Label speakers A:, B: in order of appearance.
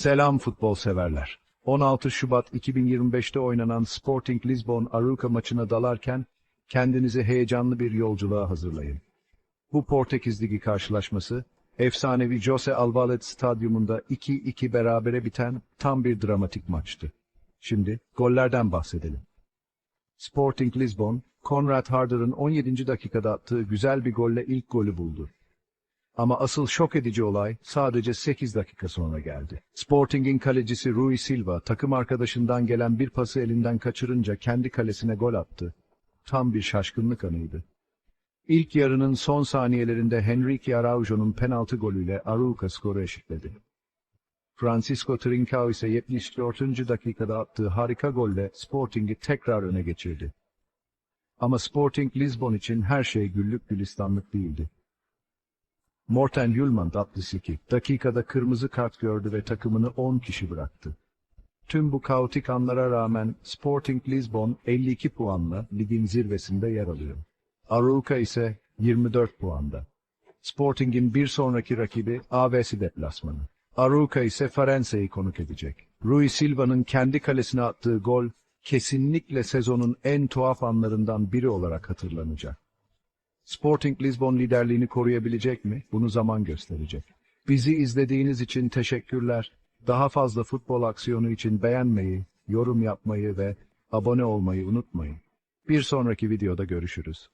A: Selam futbol severler. 16 Şubat 2025'te oynanan Sporting Lisbon Arouca maçına dalarken kendinizi heyecanlı bir yolculuğa hazırlayın. Bu Portekiz Ligi karşılaşması efsanevi Jose Alvalade stadyumunda 2-2 berabere biten tam bir dramatik maçtı. Şimdi gollerden bahsedelim. Sporting Lisbon, Konrad Harder'ın 17. dakikada attığı güzel bir golle ilk golü buldu. Ama asıl şok edici olay sadece 8 dakika sonra geldi. Sporting'in kalecisi Rui Silva takım arkadaşından gelen bir pası elinden kaçırınca kendi kalesine gol attı. Tam bir şaşkınlık anıydı. İlk yarının son saniyelerinde Henrique Araujo'nun penaltı golüyle Arouca skoru eşitledi. Francisco Trincao ise 74. dakikada attığı harika golle Sporting'i tekrar öne geçirdi. Ama Sporting Lisbon için her şey güllük gülistanlık değildi. Morten Yulman adlı Siki, dakikada kırmızı kart gördü ve takımını 10 kişi bıraktı. Tüm bu kaotik anlara rağmen Sporting Lisbon 52 puanla ligin zirvesinde yer alıyor. Arouca ise 24 puanda. Sporting'in bir sonraki rakibi AVS deplasmanı. Arouca ise Farense'yi konuk edecek. Rui Silva'nın kendi kalesine attığı gol kesinlikle sezonun en tuhaf anlarından biri olarak hatırlanacak. Sporting Lisbon liderliğini koruyabilecek mi? Bunu zaman gösterecek. Bizi izlediğiniz için teşekkürler. Daha fazla futbol aksiyonu için beğenmeyi, yorum yapmayı ve abone olmayı unutmayın. Bir sonraki videoda görüşürüz.